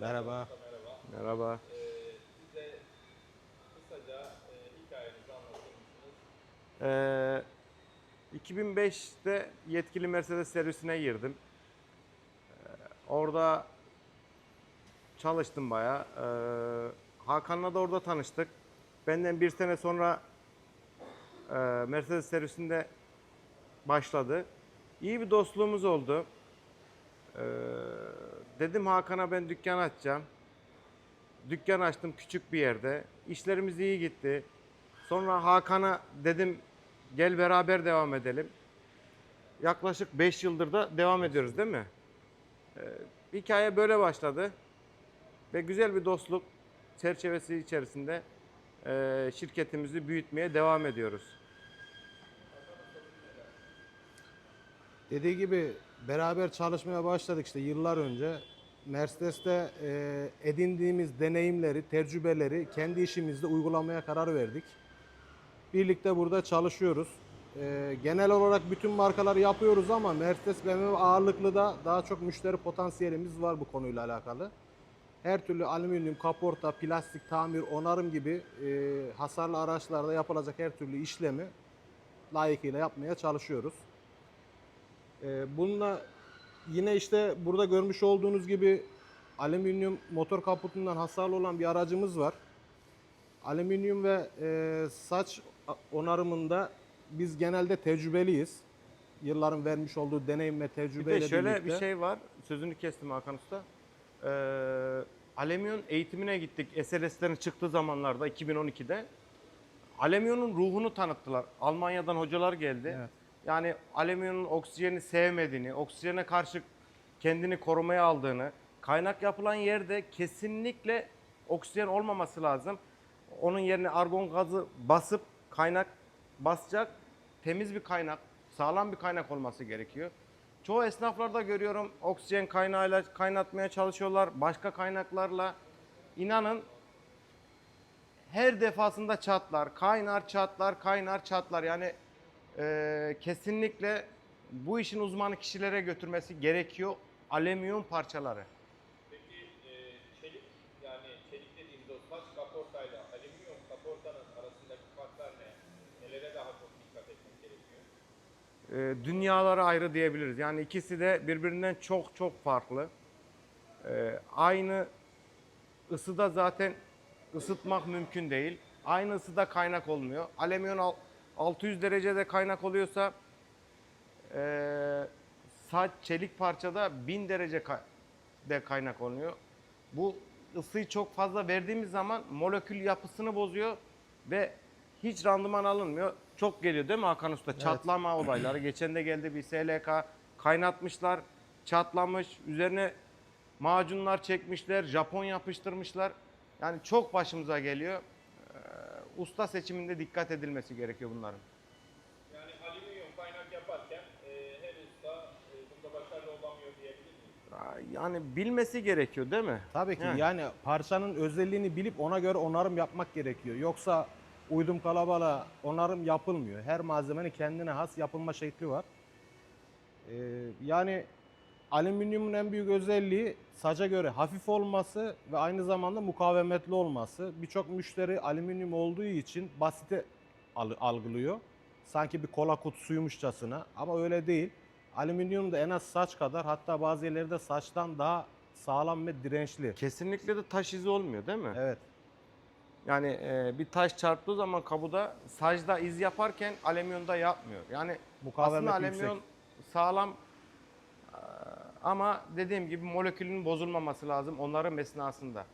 Merhaba. Merhaba. Ee, size kısaca e, hikayenizi anlatır mısınız? Ee, 2005'te yetkili Mercedes servisine girdim. Ee, orada çalıştım bayağı. Ee, Hakan'la da orada tanıştık. Benden bir sene sonra e, Mercedes servisinde başladı. İyi bir dostluğumuz oldu. Ee, dedim Hakan'a ben dükkan açacağım. Dükkan açtım küçük bir yerde. İşlerimiz iyi gitti. Sonra Hakan'a dedim gel beraber devam edelim. Yaklaşık 5 yıldır da devam ediyoruz değil mi? Ee, hikaye böyle başladı. Ve güzel bir dostluk çerçevesi içerisinde e, şirketimizi büyütmeye devam ediyoruz. Dediği gibi beraber çalışmaya başladık işte yıllar önce. Mercedes'te e, edindiğimiz deneyimleri, tecrübeleri kendi işimizde uygulamaya karar verdik. Birlikte burada çalışıyoruz. E, genel olarak bütün markaları yapıyoruz ama Mercedes BMW ağırlıklı da daha çok müşteri potansiyelimiz var bu konuyla alakalı. Her türlü alüminyum, kaporta, plastik, tamir, onarım gibi e, hasarlı araçlarda yapılacak her türlü işlemi layıkıyla yapmaya çalışıyoruz. Ee, bununla yine işte burada görmüş olduğunuz gibi alüminyum motor kaputundan hasarlı olan bir aracımız var. Alüminyum ve e, saç onarımında biz genelde tecrübeliyiz. Yılların vermiş olduğu deneyim ve Bir tecrübeyle de şöyle birlikte. bir şey var. Sözünü kestim Hakan Usta. Ee, Alemiyon eğitimine gittik. SLS'lerin çıktığı zamanlarda 2012'de. Alemiyon'un ruhunu tanıttılar. Almanya'dan hocalar geldi. Evet. Yani Alemiyon'un oksijeni sevmediğini, oksijene karşı kendini korumaya aldığını, kaynak yapılan yerde kesinlikle oksijen olmaması lazım. Onun yerine argon gazı basıp kaynak basacak temiz bir kaynak, sağlam bir kaynak olması gerekiyor. Çoğu esnaflarda görüyorum oksijen kaynağıyla kaynatmaya çalışıyorlar, başka kaynaklarla. İnanın her defasında çatlar, kaynar çatlar, kaynar çatlar. Yani eee, kesinlikle bu işin uzmanı kişilere götürmesi gerekiyor alüminyum parçaları. Peki e, çelik yani çelik dediğimiz o saç kaportayla alüminyum kaportanın arasındaki farklar ne? Nelere daha çok dikkat etmek gerekiyor? e, dünyaları ayrı diyebiliriz. Yani ikisi de birbirinden çok çok farklı. E, aynı ısıda zaten ısıtmak mümkün değil. Aynı ısıda kaynak olmuyor. Alüminyum al- 600 derecede kaynak oluyorsa e, saç çelik parçada 1000 derece kay- de kaynak oluyor. Bu ısıyı çok fazla verdiğimiz zaman molekül yapısını bozuyor ve hiç randıman alınmıyor. Çok geliyor değil mi Hakan Usta? Çatlama olayları. Geçen de geldi bir SLK kaynatmışlar, çatlamış, üzerine macunlar çekmişler, Japon yapıştırmışlar. Yani çok başımıza geliyor. Usta seçiminde dikkat edilmesi gerekiyor bunların. Yani alüminyum kaynak yaparken e, her usta e, bunda başarılı olamıyor diyebilir miyiz? Yani bilmesi gerekiyor değil mi? Tabii ki Yani. yani parçanın özelliğini bilip ona göre onarım yapmak gerekiyor. Yoksa uydum kalabala onarım yapılmıyor. Her malzemenin kendine has yapılma şekli var. Ee, yani alüminyumun en büyük özelliği saca göre hafif olması ve aynı zamanda mukavemetli olması. Birçok müşteri alüminyum olduğu için basite al- algılıyor. Sanki bir kola kutusuymuşçasına ama öyle değil. Alüminyum da en az saç kadar hatta bazı yerlerde saçtan daha sağlam ve dirençli. Kesinlikle de taş izi olmuyor değil mi? Evet. Yani e, bir taş çarptığı zaman kabuda sacda iz yaparken alüminyonda yapmıyor. Yani Mukavemeti aslında alüminyon sağlam e, ama dediğim gibi molekülün bozulmaması lazım onların esnasında.